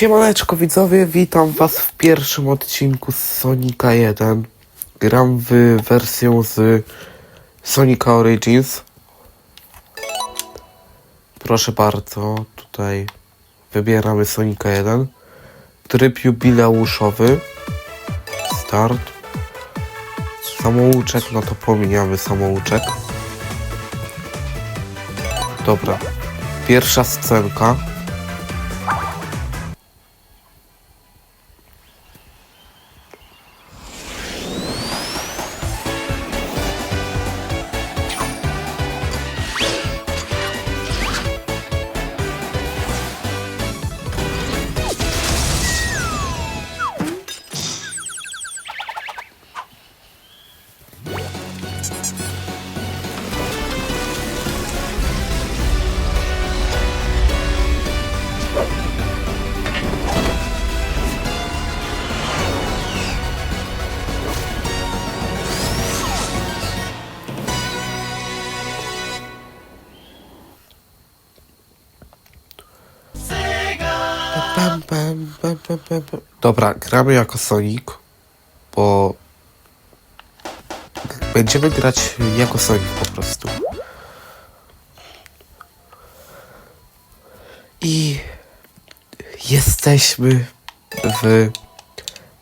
Siemaneczko widzowie, witam was w pierwszym odcinku z Sonika 1. Gram w wersję z Sonika Origins. Proszę bardzo, tutaj wybieramy Sonika 1. Tryb jubileuszowy. Start. Samouczek, no to pomijamy samouczek. Dobra. Pierwsza scenka. Dobra, gramy jako Sonic, bo będziemy grać jako Sonic po prostu. I jesteśmy w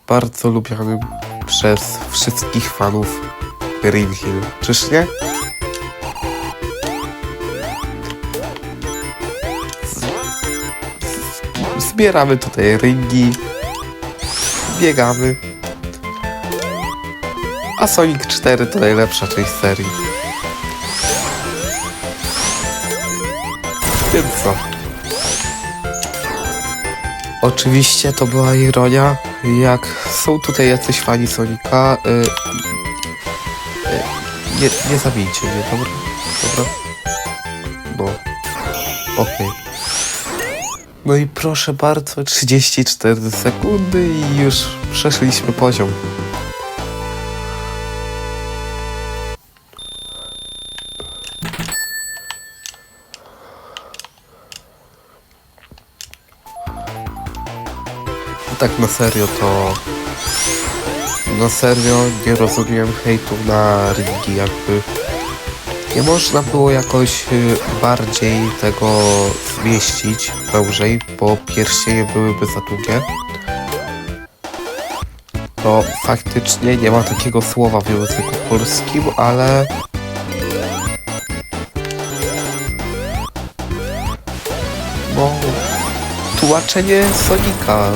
bardzo lubianym przez wszystkich fanów Green Hill. Czyż nie? Zbieramy tutaj ringi, biegamy. A Sonic 4 to najlepsza część serii. Więc co? Oczywiście to była ironia. Jak są tutaj jacyś fani Sonika, y, y, nie, nie zabijcie mnie, dobra? Dobra? No. Okej. No i proszę bardzo, 34 sekundy i już przeszliśmy poziom. Tak na serio to... Na serio nie rozumiem hejtu na ringi jakby... Nie można było jakoś y, bardziej tego zmieścić wężej, bo pierścienie byłyby za długie. To faktycznie nie ma takiego słowa w języku polskim, ale no tłumaczenie Sonika.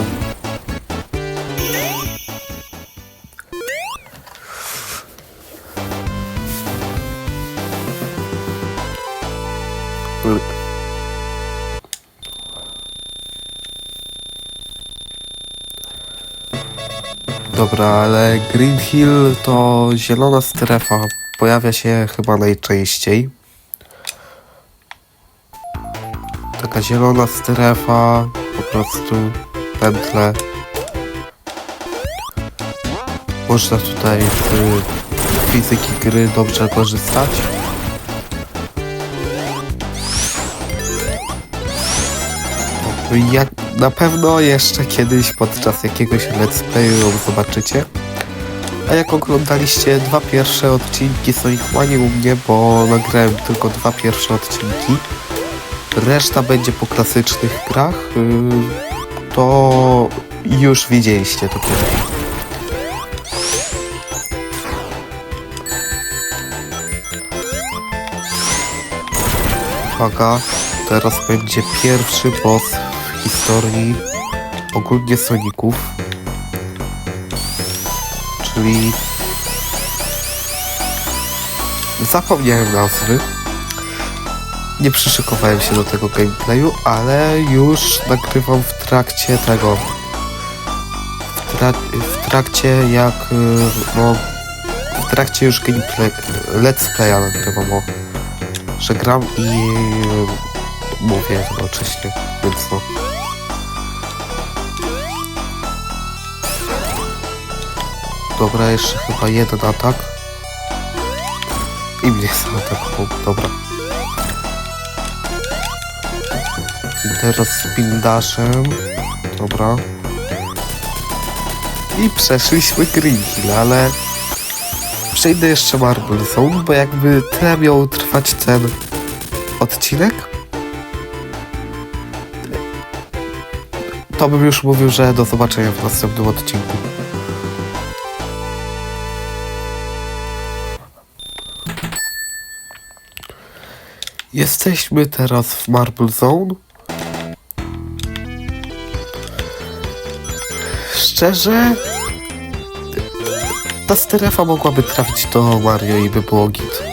Dobra, ale Green Hill to zielona strefa. Pojawia się chyba najczęściej. Taka zielona strefa, po prostu pętle. Można tutaj z fizyki gry dobrze korzystać. Jak na pewno jeszcze kiedyś podczas jakiegoś let's playu ją zobaczycie. A jak oglądaliście dwa pierwsze odcinki Sonic Mania u mnie, bo nagrałem tylko dwa pierwsze odcinki, reszta będzie po klasycznych grach, yy, to już widzieliście to kiedyś. Uwaga, teraz będzie pierwszy boss historii ogólnie Soników. Czyli... Zapomniałem nazwy. Nie przyszykowałem się do tego gameplayu, ale już nagrywam w trakcie tego... W, tra w trakcie jak... y, no... W trakcie już gameplay... Let's playa nagrywam, o. Że gram i... Mówię jednocześnie, więc no... Dobra, jeszcze chyba jeden atak. I mnie zaatakował. Dobra. I teraz z pindaszem. Dobra. I przeszliśmy Green Hill, ale przejdę jeszcze Marble Zone, bo jakby tyle miał trwać ten odcinek, to bym już mówił, że do zobaczenia w następnym odcinku. Jesteśmy teraz w Marble Zone. Szczerze, ta strefa mogłaby trafić do Mario i by było git.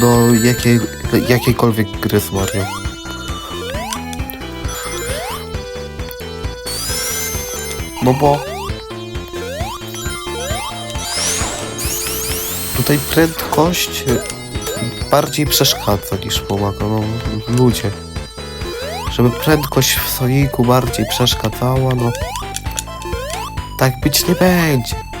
Do jakiej, jakiejkolwiek gry z Mario. No bo tutaj prędkość bardziej przeszkadza niż pomaga. No, ludzie. Żeby prędkość w Soniku bardziej przeszkadzała, no tak być nie będzie.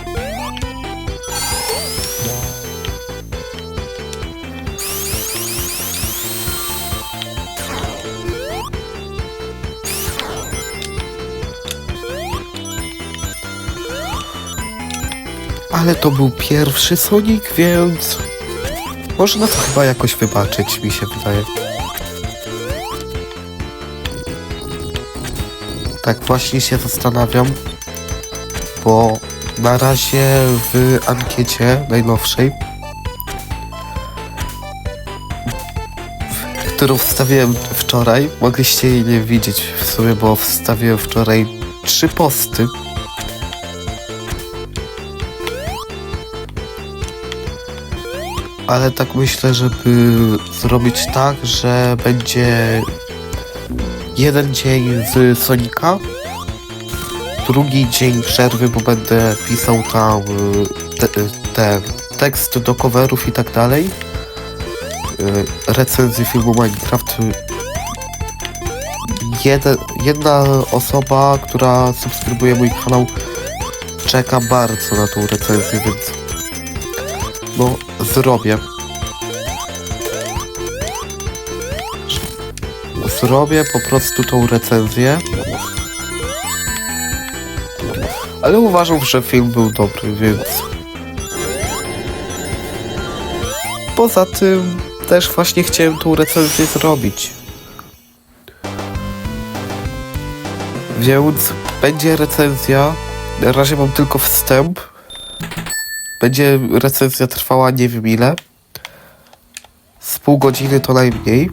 Ale to był pierwszy Sonic, więc można to chyba jakoś wybaczyć, mi się wydaje. Tak właśnie się zastanawiam, bo na razie w ankiecie najnowszej, którą wstawiłem wczoraj, mogliście jej nie widzieć w sumie, bo wstawiłem wczoraj trzy posty. Ale tak myślę, żeby zrobić tak, że będzie jeden dzień z Sonika, drugi dzień przerwy, bo będę pisał tam y, te, te tekst do coverów i tak dalej. Y, Recenzję filmu Minecraft. Jeden, jedna osoba, która subskrybuje mój kanał, czeka bardzo na tą recenzję, więc no zrobię. Zrobię po prostu tą recenzję. Ale uważam, że film był dobry, więc. Poza tym też właśnie chciałem tą recenzję zrobić. Więc będzie recenzja. Na razie mam tylko wstęp. Będzie recenzja trwała nie wiem ile. Z pół godziny to najmniej.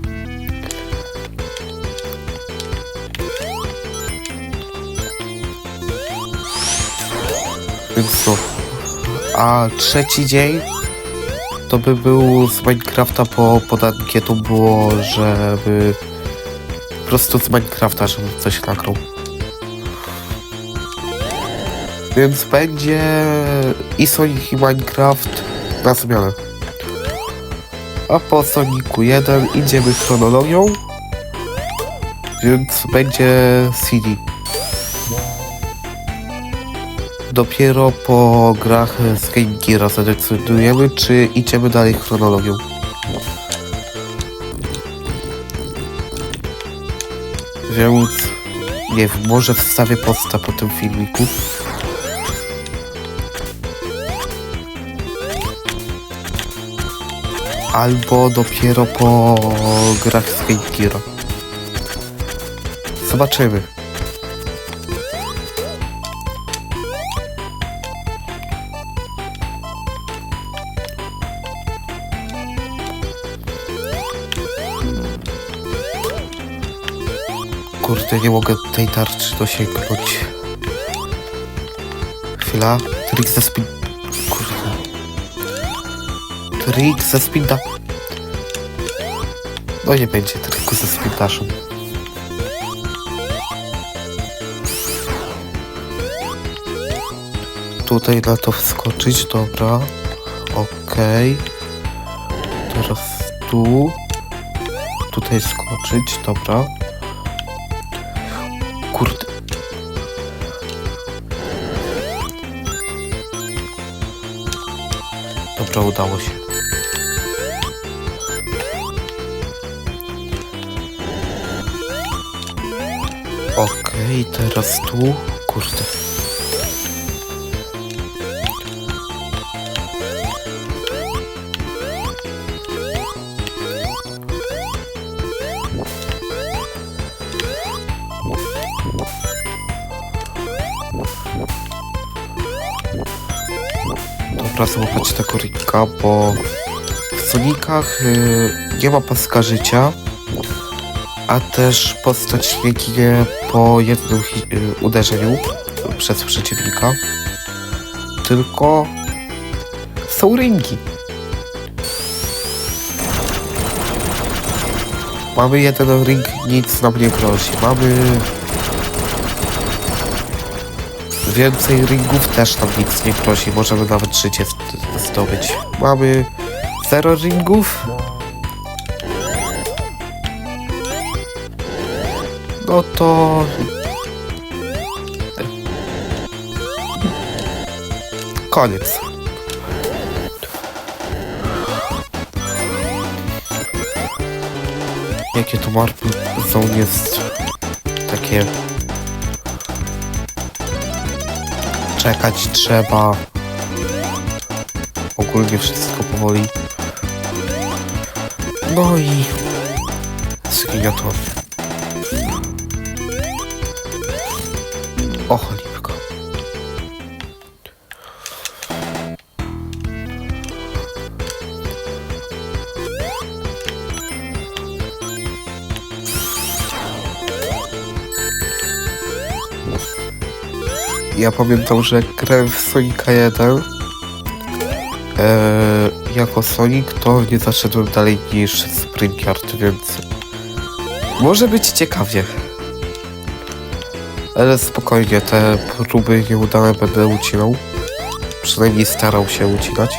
Więc no. A trzeci dzień to by był z Minecrafta, bo pod ankietą było, żeby po prostu z Minecrafta, żeby coś nagrał. Więc będzie i Sonic i Minecraft na zmianę. A po Sonicu 1 idziemy chronologią, więc będzie CD. Dopiero po grach z Game Geara zadecydujemy, czy idziemy dalej chronologią. Więc nie wiem, może wstawię posta po tym filmiku. Albo dopiero po grach z Geara. Zobaczymy. Kurde, nie mogę tej tarczy dosięgnąć. Chwila. Trik spin... Trik ze spinda... No nie będzie triku ze spindaszem. Tutaj na to wskoczyć, dobra. Okej. Teraz tu. Tutaj skoczyć, dobra. Kurde. Dobra, udało się. Okej, teraz tu. Kurde. Dobra, złapać tego Rika, bo w Sonikach y, nie ma paska życia, a też postać ginie po jednym y, uderzeniu przez przeciwnika, tylko są ringi. Mamy jeden ring, nic nam nie grozi. Mamy więcej ringów, też nam nic nie grozi. Możemy nawet życie zdobyć. Mamy zero ringów. No to... Koniec. Jakie to Marble Zone jest takie... Czekać trzeba. Ogólnie wszystko powoli. No i... Zginia. Ja pamiętam, że grałem w Sonika 1 e, jako Sonic, to nie zaszedłem dalej niż Sprinkyard, więc może być ciekawie. Ale spokojnie, te próby nieudane będę ucinał. Przynajmniej starał się ucinać.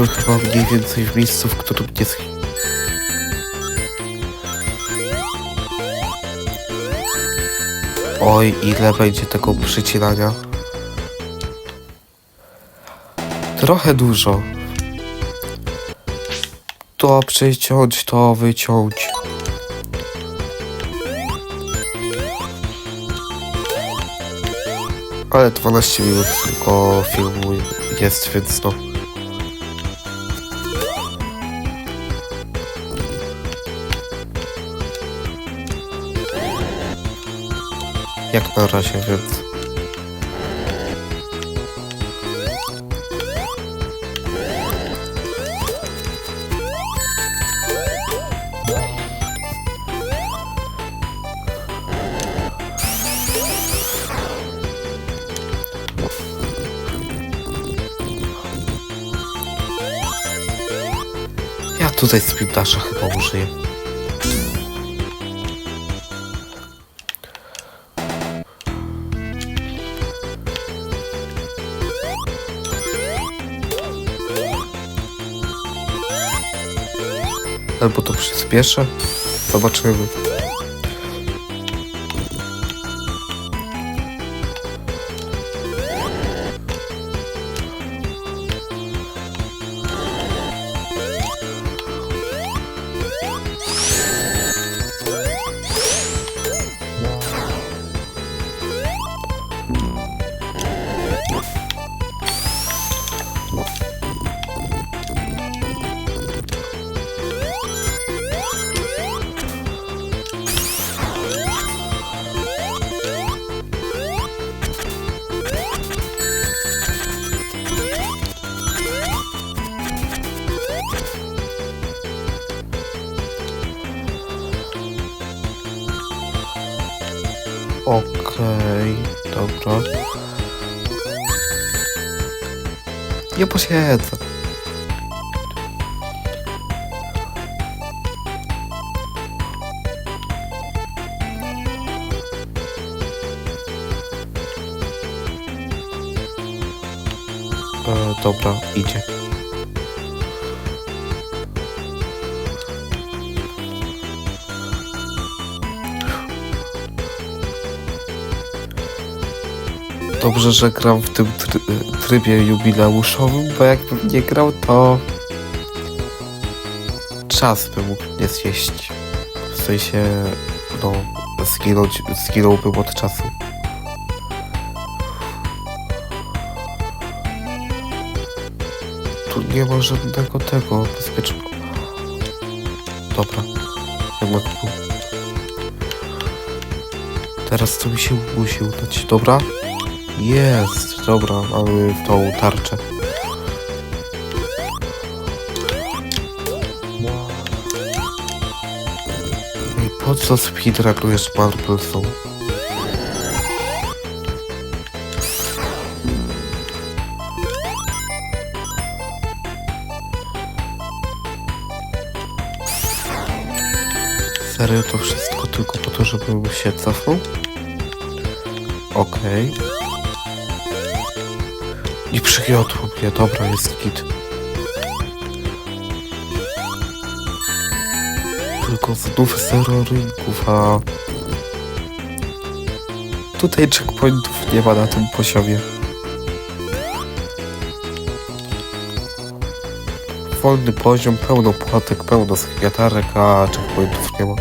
Jestem chyba mniej więcej w miejscu, w którym sch- Oj, ile będzie tego przycinania? Trochę dużo. To przyciąć, to wyciąć. Ale 12 minut tylko filmu jest, więc no. Jak na razie, więc. Ja tutaj sprintasza chyba użyję. Albo to przyspieszę. Zobaczymy. Nie posiedzę. E, dobra, idzie. Dobrze, że gram w tym try trybie jubileuszowym, bo jakbym nie grał, to czas by mógł nie zjeść. W sensie, no, zginąć, zginąłbym od czasu. Tu nie ma żadnego tego bezpiecznego. Dobra, jednak tu. Teraz to mi się musi udać. Dobra? Jest, dobra, mamy tą tarczę. I po co speedrunujesz Marble Zone? Serio to wszystko tylko po to, żebym się cofnął? Okej. Nie przygniotło mnie, dobra, jest git. Tylko znów zero rynków, a... Tutaj checkpointów nie ma na tym poziomie. Wolny poziom, pełno płatek, pełno zgniatarek, a checkpointów nie ma.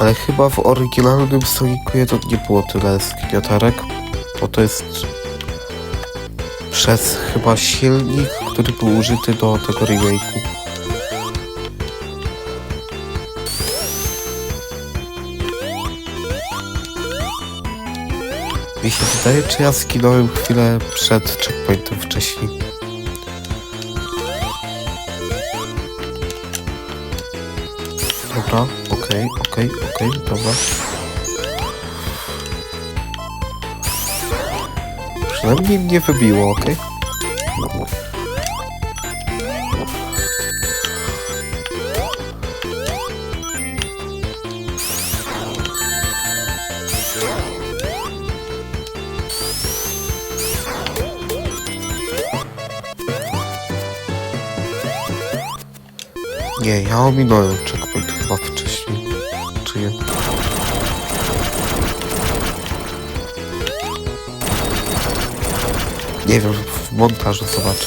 Ale chyba w oryginalnym Sonicu 1 nie było tyle zgniatarek, bo to jest przez chyba silnik, który był użyty do tego remake'u. Mi się wydaje, czy ja skinąłem chwilę przed checkpointem wcześniej. Dobra, okej, okej, okej, dobra. Przynajmniej mnie wybiło, okej? Nie, ja ominąłem checkpoint chyba wcześniej. Nie wiem, w montażu zobaczę.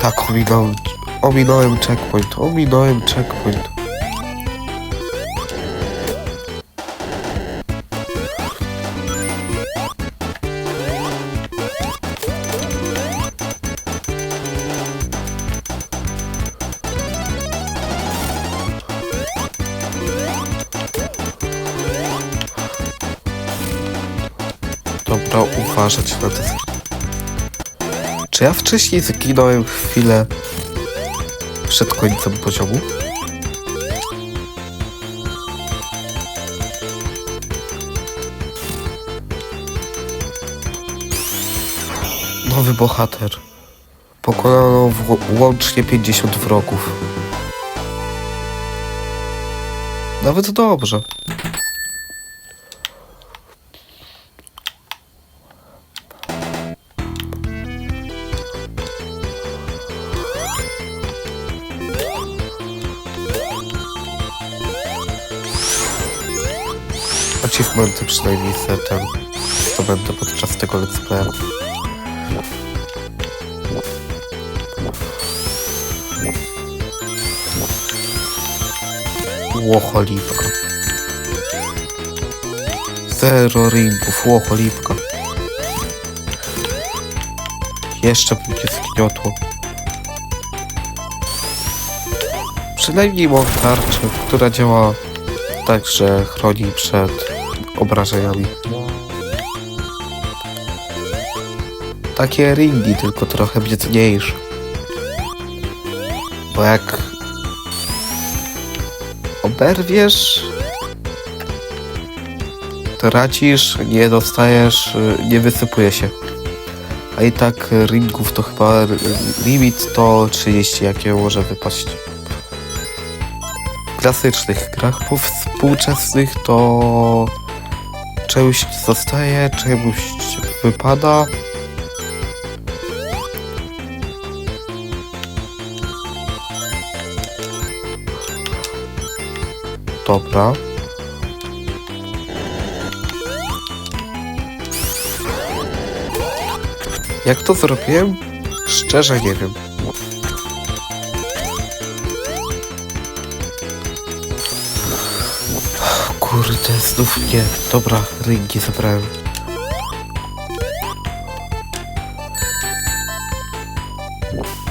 Tak, ominąłem, ominąłem checkpoint, ominąłem checkpoint. Dobra, uważać na te... Czy ja wcześniej zginąłem chwilę przed końcem poziomu? Nowy bohater. Pokonano łącznie 50 wrogów. Nawet dobrze. Achievementy przynajmniej ten zdobędę podczas tego let's playa. Łocholipka. Zero ringów, łocholipka. Jeszcze by mnie zgniotło. Przynajmniej mam tarczę, która działa tak, że chroni przed obrażeniami. Takie ringi, tylko trochę biedniejsze. Bo jak oberwiesz, tracisz, nie dostajesz, nie wysypuje się. A i tak ringów to chyba limit to 30, jakie może wypaść. W klasycznych grach współczesnych to Czemuś zostaje, czemuś wypada. Dobra. Jak to zrobiłem? Szczerze nie wiem. Kurde, znów nie. Dobra, ringi zabrałem.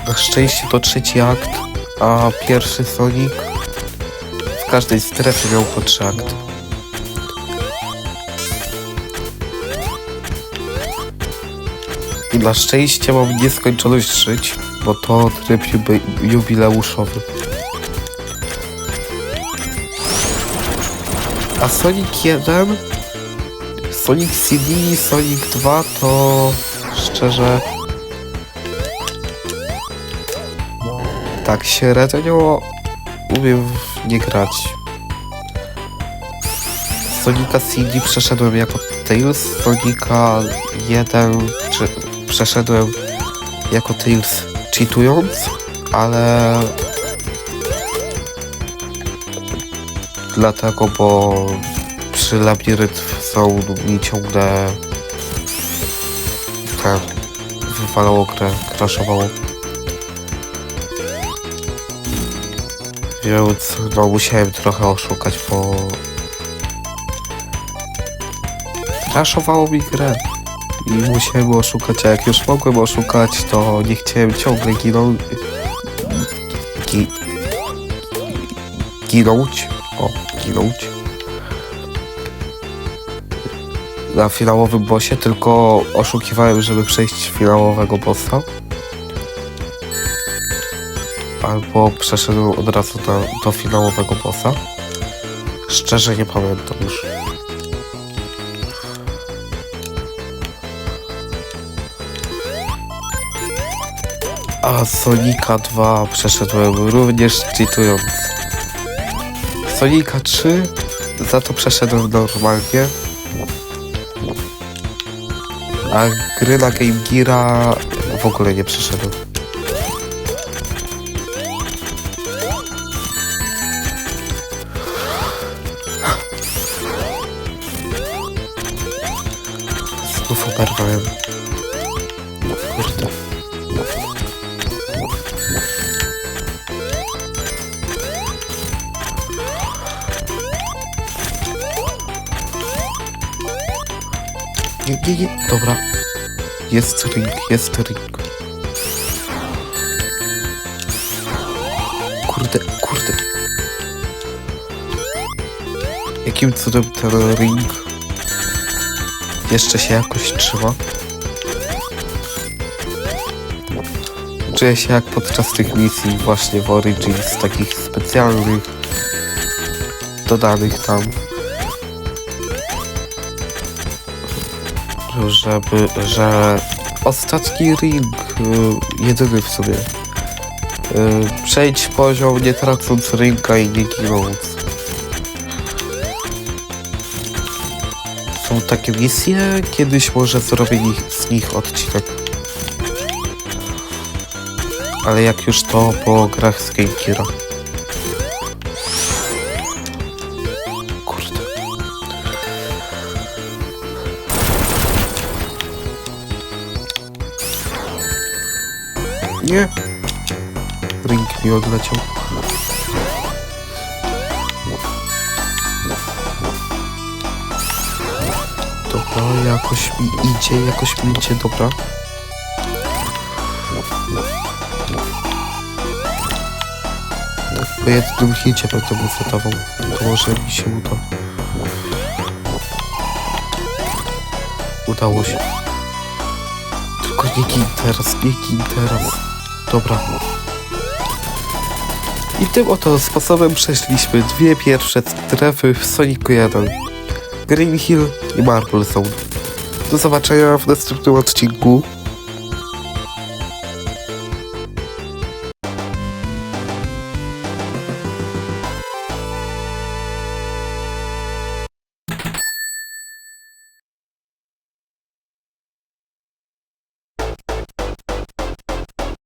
Na szczęście to trzeci akt, a pierwszy Sonic w każdej strefie miał po trzy akty. I na szczęście mam nieskończoność żyć, bo to tryb jubi jubileuszowy. A Sonic 1, Sonic CD i Sonic 2 to szczerze tak średnio umiem nie grać. Sonika CD przeszedłem jako Tails, Sonika 1 czy przeszedłem jako Tails cheatując, ale dlatego, bo przy labirytm są mi ciągle ten wywalało grę, crashowało. Więc no musiałem trochę oszukać, bo crashowało mi grę i musiałem oszukać, a jak już mogłem oszukać, to nie chciałem ciągle ginąć. Gi, ginąć. O, ginąć. Na finałowym bossie, tylko oszukiwałem, żeby przejść finałowego bossa. Albo przeszedłem od razu do, do finałowego bossa. Szczerze nie pamiętam już. A Sonika 2 przeszedłem również cheatując. Sonika 3 za to przeszedłem normalnie. A gry na Game Geara w ogóle nie przeszedłem. Znów oberwałem. Nie, nie, nie. Dobra. Jest ring, jest ring. Kurde, kurde. Jakim cudem ten ring jeszcze się jakoś trzyma? Czuję się jak podczas tych misji właśnie w Origins, takich specjalnych, dodanych tam. Żeby, że ostatni ring, y, jedyny w sobie. Y, przejdź poziom nie tracąc ringa i nie ginąc. Są takie misje, kiedyś może zrobię z nich odcinek. Ale jak już to po grach z Game Nie. Ring mi odleciał. Dobra, jakoś mi idzie, jakoś mi idzie, dobra. Tak po jednym hicie będę mu zadawał. To może mi się uda. Udało się. Tylko nie gin teraz, nie gin teraz. Dobra. I tym oto sposobem przeszliśmy dwie pierwsze strefy w Sonicu 1. Green Hill i Marble Zone. Do zobaczenia w następnym odcinku.